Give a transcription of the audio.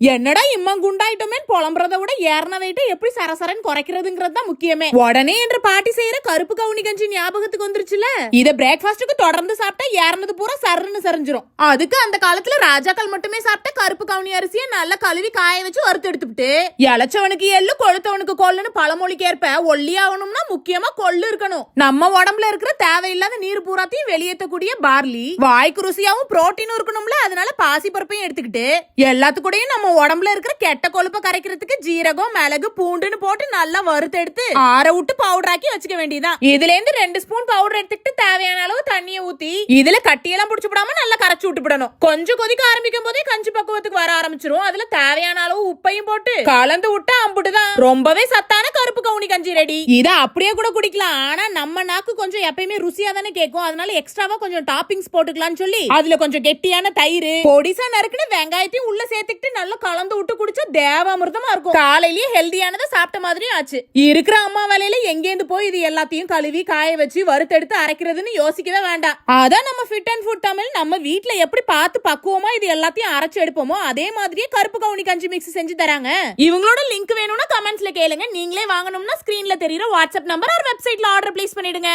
என்னடா இம்மன் குண்டாயிட்டோமே புலம்புறத விட ஏறின வெயிட்டை எப்படி சரசரன் குறைக்கிறதுங்கிறது தான் முக்கியமே. உடனே என்று பாட்டி செய்யற கருப்பு கவுனி கஞ்சி ஞாபகத்துக்கு வந்துருச்சுல? இத பிரேக்ஃபாஸ்ட்டுக்கு தொடர்ந்து சாப்பிட்டா ஏறினது பூரா சருன்னு சரிஞ்சிரும். அதுக்கு அந்த காலத்துல ராஜாக்கள் மட்டுமே சாப்பிட்ட கருப்பு கவுனி அரிசியை நல்லா கழுவி காய வச்சு வறுத்து எடுத்துட்டு இளைச்சவனுக்கு எள்ளு கொழுத்தவனுக்கு கொள்ளுன்னு பழமொழிக்கு ஏற்ப ஒல்லி ஆகணும்னா முக்கியமா கொள்ளு இருக்கணும். நம்ம உடம்புல இருக்கிற தேவையில்லாத நீர் பூராத்தையும் வெளியேற்றக்கூடிய பார்லி வாய்க்கு ருசியாவும் புரோட்டீனும் இருக்கணும்ல அதனால பாசி பருப்பையும் எடுத்துக்கிட்டு எல்லாத்துக்கூடயும் நம்ம உடம்புல இருக்கிற கெட்ட கொழுப்பை கரைக்கிறதுக்கு ஜீரகம் மிளகு பூண்டுன்னு போட்டு நல்லா வறுத்தெடுத்து ஆற விட்டு பவுடர் ஆக்கி வச்சுக்க வேண்டியதான் இதுல இருந்து ரெண்டு ஸ்பூன் பவுடர் எடுத்துக்கிட்டு தேவையான அளவு தண்ணியை ஊத்தி இதுல கட்டியெல்லாம் பிடிச்சி விடாம நல்லா கரைச்சு விட்டுப்படணும் கொஞ்சம் கொதிக்க ஆரம்பிக்கும் போதே கஞ்சி பக்குவத்துக்கு வர ஆரம்பிச்சிரும். அதுல தேவையான அளவு உப்பையும் போட்டு கலந்து விட்டு அம்புட்டுதான். ரொம்பவே சத்தான கருப்பு கவுனி கஞ்சி ரெடி இத அப்படியே கூட குடிக்கலாம். ஆனா நம்ம நாக்கு கொஞ்சம் எப்பயுமே ருசியா தானே கேட்கும். அதனால எக்ஸ்ட்ராவா கொஞ்சம் டாப்பிங்ஸ் போட்டுக்கலாம்னு சொல்லி அதுல கொஞ்சம் கெட்டியான தயிர் பொடிசா நறுக்குன்னு வெங்காயத்தையும் உள்ள சேர்த்துக்கிட்டு நல்லா கலந்து விட்டு குடிச்சா தேவாமிர்தமா இருக்கும். காலையிலேயே ஹெல்தியானதை சாப்பிட்ட மாதிரியும் ஆச்சு. இருக்கிற அம்மா வேலையில எங்கேருந்து போய் இது எல்லாத்தையும் கழுவி காய வச்சு வறுத்தெடுத்து அரைக்கிறதுன்னு யோசிக்கவே வேண்டாம். அதான் நம்ம ஃபிட் அண்ட் ஃபுட் தமிழ் நம்ம வீட்ல எப்படி பார்த்து பக்குவமா இது எல்லாத்தையும் அரைச்சு எடுப்போமோ அதே மாதிரியே கருப்பு கவுனி கஞ்சி மிக்ஸ் செஞ்சு தராங்க. இவங்களோட லிங்க் வேணும்னா கமெண்ட்ஸ்ல கேளுங்க. நீங்களே வாங்கணும்னா ஸ்கிரீன்ல தெரியுற வாட்ஸ்அப் நம்பர் ஒரு வெப்சைட்ல ஆர்டர் பிளேஸ் பண்ணிடுங்க.